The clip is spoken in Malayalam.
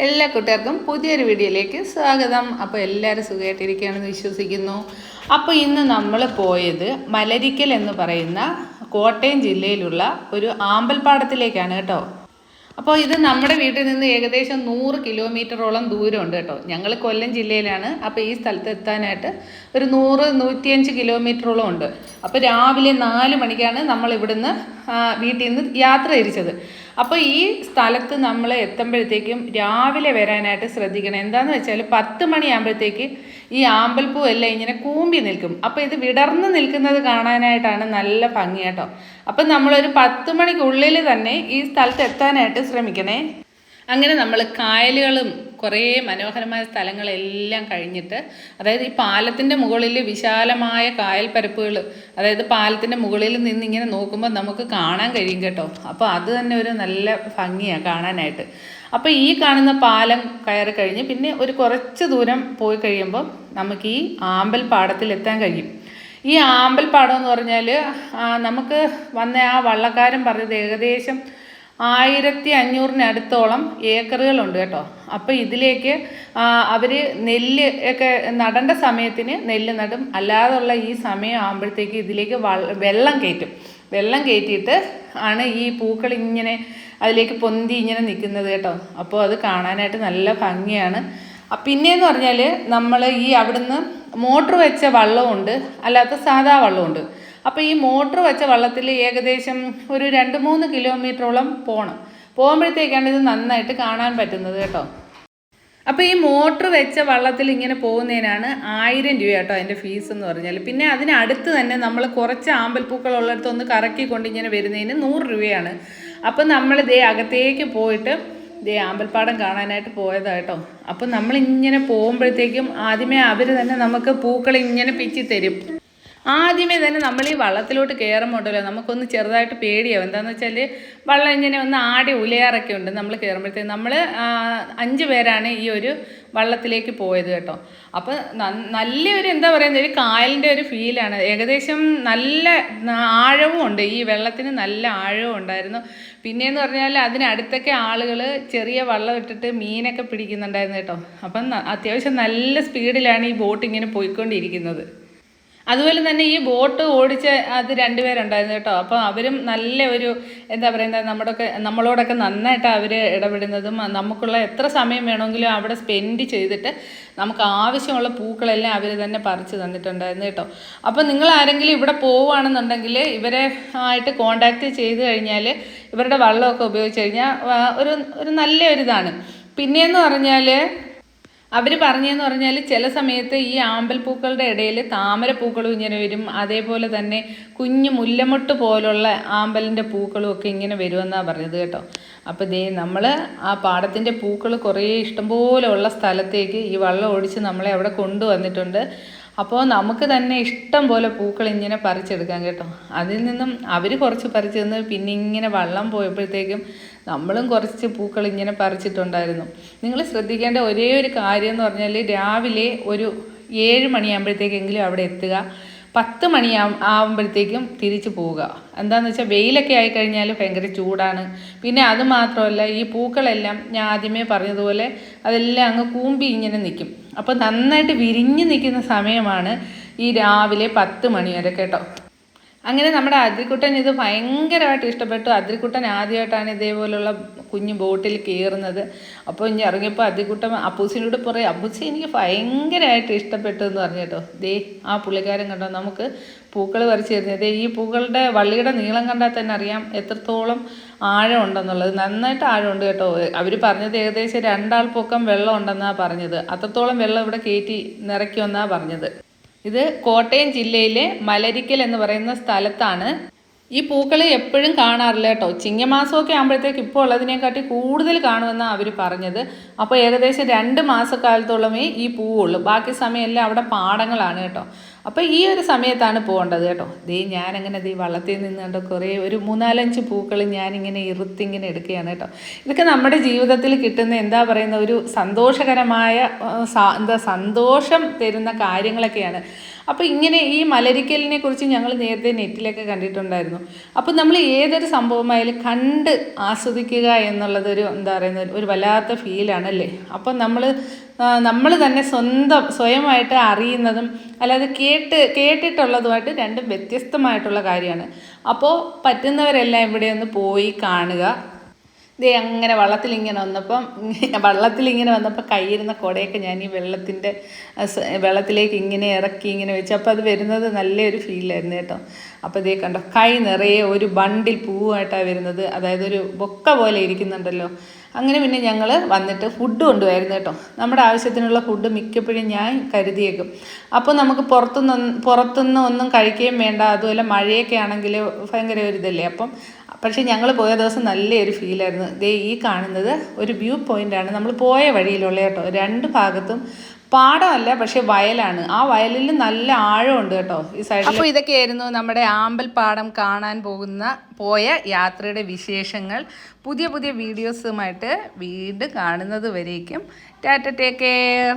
എല്ലാ കൂട്ടുകാർക്കും പുതിയൊരു വീഡിയോയിലേക്ക് സ്വാഗതം. അപ്പോൾ എല്ലാവരും സുഖമായിട്ടിരിക്കുകയാണെന്ന് വിശ്വസിക്കുന്നു. അപ്പോൾ ഇന്ന് നമ്മൾ പോയത് മലരിക്കൽ എന്ന് പറയുന്ന കോട്ടയം ജില്ലയിലുള്ള ഒരു ആമ്പൽപ്പാടത്തിലേക്കാണ് കേട്ടോ. അപ്പോൾ ഇത് നമ്മുടെ വീട്ടിൽ നിന്ന് ഏകദേശം നൂറ് കിലോമീറ്ററോളം ദൂരമുണ്ട് കേട്ടോ. ഞങ്ങൾ കൊല്ലം ജില്ലയിലാണ്. അപ്പോൾ ഈ സ്ഥലത്ത് എത്താനായിട്ട് ഒരു നൂറ് നൂറ്റിയഞ്ച് കിലോമീറ്ററോളം ഉണ്ട്. അപ്പോൾ രാവിലെ നാല് മണിക്കാണ് നമ്മൾ ഇവിടുന്ന് വീട്ടിൽ നിന്ന് യാത്ര തിരിച്ചത്. അപ്പോൾ ഈ സ്ഥലത്ത് നമ്മൾ എത്തുമ്പോഴത്തേക്കും രാവിലെ വരാനായിട്ട് ശ്രദ്ധിക്കണം. എന്താണെന്ന് വെച്ചാൽ പത്ത് മണിയാകുമ്പോഴത്തേക്ക് ഈ ആമ്പൽപ്പൂ എല്ലാം ഇങ്ങനെ കൂമ്പി നിൽക്കും. അപ്പോൾ ഇത് വിടർന്ന് നിൽക്കുന്നത് കാണാനായിട്ടാണ് നല്ല ഭംഗി കേട്ടോ. അപ്പം നമ്മളൊരു പത്ത് മണിക്കുള്ളിൽ തന്നെ ഈ സ്ഥലത്ത് എത്താനായിട്ട് ശ്രമിക്കണേ. അങ്ങനെ നമ്മൾ കായലുകളും കുറേ മനോഹരമായ സ്ഥലങ്ങളെല്ലാം കഴിഞ്ഞിട്ട് അതായത് ഈ പാലത്തിന്റെ മുകളിൽ വിശാലമായ കായൽ പരപ്പുകൾ അതായത് പാലത്തിന്റെ മുകളിൽ നിന്ന് ഇങ്ങനെ നോക്കുമ്പോൾ നമുക്ക് കാണാൻ കഴിയും കേട്ടോ. അപ്പോൾ അത് തന്നെ ഒരു നല്ല ഭംഗിയാണ് കാണാനായിട്ട്. അപ്പോൾ ഈ കാണുന്ന പാലം കയറി കഴിഞ്ഞ് പിന്നെ ഒരു കുറച്ച് ദൂരം പോയി കഴിയുമ്പോൾ നമുക്ക് ഈ ആമ്പൽ പാടത്തിൽ എത്താൻ കഴിയും. ഈ ആമ്പൽ പാടം എന്ന് പറഞ്ഞാൽ നമുക്ക് വന്ന ആ വള്ളക്കാരൻ പറഞ്ഞത് ഏകദേശം ആയിരത്തി അഞ്ഞൂറിനടുത്തോളം ഏക്കറുകളുണ്ട് കേട്ടോ. അപ്പോൾ ഇതിലേക്ക് അവർ നെല്ല് ഒക്കെ നടേണ്ട സമയത്തിന് നെല്ല് നടും. അല്ലാതുള്ള ഈ സമയം ആകുമ്പോഴത്തേക്ക് ഇതിലേക്ക് വെള്ളം കയറ്റും. വെള്ളം കയറ്റിയിട്ട് ആണ് ഈ പൂക്കൾ ഇങ്ങനെ അതിലേക്ക് പൊന്തി ഇങ്ങനെ നിൽക്കുന്നത് കേട്ടോ. അപ്പോൾ അത് കാണാനായിട്ട് നല്ല ഭംഗിയാണ്. പിന്നെ പിന്നെയെന്ന് പറഞ്ഞാൽ നമ്മൾ ഈ അവിടുന്ന് മോട്ടർ വെച്ച വള്ളമുണ്ട് അല്ലാത്ത സാധാ വള്ളമുണ്ട് അപ്പോൾ ഈ മോട്ടർ വെച്ച വള്ളത്തിൽ ഏകദേശം ഒരു രണ്ട് മൂന്ന് കിലോമീറ്ററോളം പോകണം പോകുമ്പോഴത്തേക്കാണ് ഇത് നന്നായിട്ട് കാണാൻ പറ്റുന്നത് കേട്ടോ. അപ്പോൾ ഈ മോട്ടർ വെച്ച വള്ളത്തിൽ ഇങ്ങനെ പോകുന്നതിനാണ് ആയിരം രൂപ കേട്ടോ അതിന്റെ ഫീസ് എന്ന് പറഞ്ഞാൽ പിന്നെ അതിനടുത്ത് തന്നെ നമ്മൾ കുറച്ച് ആമ്പൽപ്പൂക്കൾ ഉള്ളിടത്ത് ഒന്ന് കറക്കിക്കൊണ്ട് ഇങ്ങനെ വരുന്നതിന് നൂറ് രൂപയാണ്. അപ്പോൾ നമ്മൾ ദേ അകത്തേക്ക് പോയിട്ട് ദേ ആമ്പൽപ്പാടം കാണാനായിട്ട് പോയതാ കേട്ടോ. അപ്പം നമ്മളിങ്ങനെ പോകുമ്പോഴത്തേക്കും ആദ്യമേ അവർ തന്നെ നമുക്ക് പൂക്കൾ ഇങ്ങനെ പിച്ചി തരും. ആദ്യമേ തന്നെ നമ്മൾ ഈ വള്ളത്തിലോട്ട് കയറുമ്പോണ്ടല്ലോ നമുക്കൊന്ന് ചെറുതായിട്ട് പേടിയാവും. എന്താണെന്ന് വെച്ചാൽ വള്ളം ഇങ്ങനെ ഒന്ന് ആടി ഉലയാറൊക്കെ ഉണ്ട്. നമ്മൾ കയറുമ്പോഴത്തേക്ക് നമ്മൾ അഞ്ച് പേരാണ് ഈ ഒരു വള്ളത്തിലേക്ക് പോയത് കേട്ടോ. അപ്പോൾ നല്ലൊരു എന്താ പറയുന്നത് ഒരു കായലിന്റെ ഒരു ഫീലാണ്. ഏകദേശം നല്ല ആഴവും ഉണ്ട്. ഈ വെള്ളത്തിന് നല്ല ആഴവും ഉണ്ടായിരുന്നു. പിന്നെയെന്ന് പറഞ്ഞാൽ അതിനടുത്തൊക്കെ ആളുകൾ ചെറിയ വള്ളം ഇട്ടിട്ട് മീനൊക്കെ പിടിക്കുന്നുണ്ടായിരുന്നു കേട്ടോ. അപ്പം അത്യാവശ്യം നല്ല സ്പീഡിലാണ് ഈ ബോട്ട് ഇങ്ങനെ പോയിക്കൊണ്ടിരിക്കുന്നത്. അതുപോലെ തന്നെ ഈ ബോട്ട് ഓടിച്ച അത് രണ്ടുപേരുണ്ടായിരുന്നു കേട്ടോ. അപ്പോൾ അവരും നല്ല ഒരു എന്താ പറയുന്നത് നമ്മുടെയൊക്കെ നമ്മളോടൊക്കെ നന്നായിട്ട് അവർ ഇടപെടുന്നതും നമുക്കുള്ള എത്ര സമയം വേണമെങ്കിലും അവിടെ സ്പെൻഡ് ചെയ്തിട്ട് നമുക്ക് ആവശ്യമുള്ള പൂക്കളെല്ലാം അവർ തന്നെ പറിച്ചു തന്നിട്ടുണ്ടായിരുന്നു കേട്ടോ. അപ്പോൾ നിങ്ങൾ ആരെങ്കിലും ഇവിടെ പോവുകയാണെന്നുണ്ടെങ്കിൽ ഇവരെ ആയിട്ട് കോണ്ടാക്ട് ചെയ്ത് കഴിഞ്ഞാൽ ഇവരുടെ വള്ളമൊക്കെ ഉപയോഗിച്ച് കഴിഞ്ഞാൽ ഒരു ഒരു നല്ല ഒരു ഇതാണ് പിന്നെയെന്ന് പറഞ്ഞാൽ അവർ പറഞ്ഞതെന്ന് പറഞ്ഞാൽ ചില സമയത്ത് ഈ ആമ്പൽ ആമ്പൽപ്പൂക്കളുടെ ഇടയിൽ താമരപ്പൂക്കളും ഇങ്ങനെ വരും. അതേപോലെ തന്നെ കുഞ്ഞു മുല്ലമൊട്ട് പോലുള്ള ആമ്പലിന്റെ പൂക്കളും ഒക്കെ ഇങ്ങനെ വരുമെന്നാണ് പറഞ്ഞത് കേട്ടോ. അപ്പോൾ ദേ നമ്മൾ ആ പാടത്തിന്റെ പൂക്കൾ കുറേ ഇഷ്ടംപോലെ ഉള്ള സ്ഥലത്തേക്ക് ഈ വള്ളം ഒഴിച്ച് നമ്മളെ അവിടെ കൊണ്ടുവന്നിട്ടുണ്ട്. അപ്പോൾ നമുക്ക് തന്നെ ഇഷ്ടം പോലെ പൂക്കൾ ഇങ്ങനെ പറിച്ചെടുക്കാം കേട്ടോ. അതിൽ നിന്നും അവർ കുറച്ച് പറിച്ചു തന്ന് പിന്നെ ഇങ്ങനെ വള്ളം പോയപ്പോഴത്തേക്കും നമ്മളും കുറച്ച് പൂക്കൾ ഇങ്ങനെ പറിച്ചിട്ടുണ്ടായിരുന്നു. നിങ്ങൾ ശ്രദ്ധിക്കേണ്ട ഒരേ ഒരു കാര്യം എന്ന് പറഞ്ഞാൽ രാവിലെ ഒരു ഏഴ് മണിയാകുമ്പോഴത്തേക്കെങ്കിലും അവിടെ എത്തുക. പത്ത് മണി ആകുമ്പോഴത്തേക്കും തിരിച്ചു പോവുക. എന്താണെന്ന് വെച്ചാൽ വെയിലൊക്കെ ആയിക്കഴിഞ്ഞാൽ ഭയങ്കര ചൂടാണ്. പിന്നെ അത് മാത്രമല്ല ഈ പൂക്കളെല്ലാം ഞാൻ ആദ്യമേ പറഞ്ഞതുപോലെ അതെല്ലാം അങ്ങ് കൂമ്പി ഇങ്ങനെ നിൽക്കും അപ്പോൾ നന്നായിട്ട് വിരിഞ്ഞ് നിൽക്കുന്ന സമയമാണ് ഈ രാവിലെ പത്ത് മണി വരെ കേട്ടോ. അങ്ങനെ നമ്മുടെ അതിരിക്കുട്ടൻ ഇത് ഭയങ്കരമായിട്ട് ഇഷ്ടപ്പെട്ടു. അതിരിക്കുട്ടൻ ആദ്യമായിട്ടാണ് ഇതേപോലുള്ള കുഞ്ഞു ബോട്ടിൽ കയറുന്നത്. അപ്പോൾ ഇനി ഇറങ്ങിയപ്പോൾ അതിരിക്കുട്ടൻ അപ്പൂസിനോട് പറയും അപ്പൂസി എനിക്ക് ഭയങ്കരമായിട്ട് ഇഷ്ടപ്പെട്ടു എന്ന് പറഞ്ഞു കേട്ടോ. ദേ ആ പുള്ളിക്കാരൻ കണ്ടോ നമുക്ക് പൂക്കൾ പറിച്ച് തരുന്നത് ഈ പൂക്കളുടെ വള്ളിയുടെ നീളം കണ്ടാൽ തന്നെ അറിയാം എത്രത്തോളം ആഴം ഉണ്ടെന്നുള്ളത്. നന്നായിട്ട് ആഴമുണ്ട് കേട്ടോ. അവർ പറഞ്ഞത് ഏകദേശം രണ്ടാൾ പൊക്കം വെള്ളം ഉണ്ടെന്നാണ് പറഞ്ഞത്. അത്രത്തോളം വെള്ളം ഇവിടെ കയറ്റി നിറയ്ക്കുമെന്നാണ് പറഞ്ഞത്. ഇത് കോട്ടയം ജില്ലയിലെ മലരിക്കൽ എന്ന് പറയുന്ന സ്ഥലത്താണ് ഈ പൂക്കൾ എപ്പോഴും കാണാറില്ല കേട്ടോ. ചിങ്ങമാസമൊക്കെ ആകുമ്പോഴത്തേക്ക് ഇപ്പോൾ ഉള്ളതിനെക്കാട്ടി കൂടുതൽ കാണുമെന്നാണ് അവർ പറഞ്ഞത്. അപ്പോൾ ഏകദേശം രണ്ട് മാസക്കാലത്തോളമേ ഈ പൂവുള്ളൂ. ബാക്കി സമയമെല്ലാം അവിടെ പാടങ്ങളാണ് കേട്ടോ. അപ്പോൾ ഈ ഒരു സമയത്താണ് പോകേണ്ടത് കേട്ടോ. ദേ ഞാനങ്ങനെ ദേ വള്ളത്തിൽ നിന്ന് കണ്ടോ കുറേ ഒരു മൂന്നാലഞ്ച് പൂക്കൾ ഞാനിങ്ങനെ ഇറുത്തിങ്ങനെ എടുക്കുകയാണ് കേട്ടോ. ഇതൊക്കെ നമ്മുടെ ജീവിതത്തിൽ കിട്ടുന്ന എന്താ പറയുന്ന ഒരു സന്തോഷകരമായ എന്താ സന്തോഷം തരുന്ന കാര്യങ്ങളൊക്കെയാണ്. അപ്പോൾ ഇങ്ങനെ ഈ മലരിക്കലിനെ കുറിച്ച് ഞങ്ങൾ നേരത്തെ നെറ്റിലൊക്കെ കണ്ടിട്ടുണ്ടായിരുന്നു. അപ്പോൾ നമ്മൾ ഏതൊരു സംഭവമായാലും കണ്ട് ആസ്വദിക്കുക എന്നുള്ളതൊരു എന്താ പറയുന്ന ഒരു വല്ലാത്ത ഫീലാണല്ലേ അപ്പോൾ അപ്പം നമ്മൾ നമ്മൾ തന്നെ സ്വന്തം സ്വയമായിട്ട് അറിയുന്നതും അല്ലാതെ കേട്ട് കേട്ടിട്ടുള്ളതുമായിട്ട് രണ്ടും വ്യത്യസ്തമായിട്ടുള്ള കാര്യമാണ്. അപ്പോൾ പറ്റുന്നവരെല്ലാം ഇവിടെ ഒന്ന് പോയി കാണുക. ദേ അങ്ങനെ വള്ളത്തിൽ ഇങ്ങനെ വന്നപ്പം വള്ളത്തിൽ ഇങ്ങനെ വന്നപ്പോൾ കയ്യിരുന്ന കുടയൊക്കെ ഞാൻ ഈ വെള്ളത്തിന്റെ വെള്ളത്തിലേക്ക് ഇങ്ങനെ ഇറക്കി ഇങ്ങനെ വെച്ചു അപ്പോൾ അത് വരുന്നത് നല്ലൊരു ഫീലായിരുന്നു കേട്ടോ. അപ്പോൾ ഇതേ കണ്ടോ കൈ നിറയെ ഒരു ബണ്ടിൽ പൂവായിട്ടാണ് വരുന്നത്. അതായത് ഒരു ബൊക്ക പോലെ ഇരിക്കുന്നുണ്ടല്ലോ. അങ്ങനെ പിന്നെ ഞങ്ങൾ വന്നിട്ട് ഫുഡ് കൊണ്ടുപോയിരുന്നു കേട്ടോ. നമ്മുടെ ആവശ്യത്തിനുള്ള ഫുഡ് മിക്കപ്പോഴും ഞാൻ കരുതിയേക്കും. അപ്പോൾ നമുക്ക് പുറത്തുനിന്ന് പുറത്തുനിന്ന് ഒന്നും കഴിക്കുകയും വേണ്ട അതുപോലെ മഴയൊക്കെ ആണെങ്കിൽ ഭയങ്കര ഒരു ഇതല്ലേ. അപ്പം പക്ഷേ ഞങ്ങൾ പോയ ദിവസം നല്ലൊരു ഫീലായിരുന്നു ദേ ഈ കാണുന്നത് ഒരു വ്യൂ പോയിന്റാണ് നമ്മൾ പോയ വഴിയിലുള്ള കേട്ടോ. രണ്ട് ഭാഗത്തും പാടമല്ല പക്ഷെ വയലാണ്. ആ വയലിൽ നല്ല ആഴമുണ്ട് കേട്ടോ ഈ സൈഡിൽ അപ്പോൾ ഇതൊക്കെയായിരുന്നു നമ്മുടെ ആമ്പൽ പാടം കാണാൻ പോകുന്ന പോയ യാത്രയുടെ വിശേഷങ്ങൾ. പുതിയ പുതിയ വീഡിയോസുമായിട്ട് വീണ്ടും കാണുന്നത് വരേക്കും. Tata take care.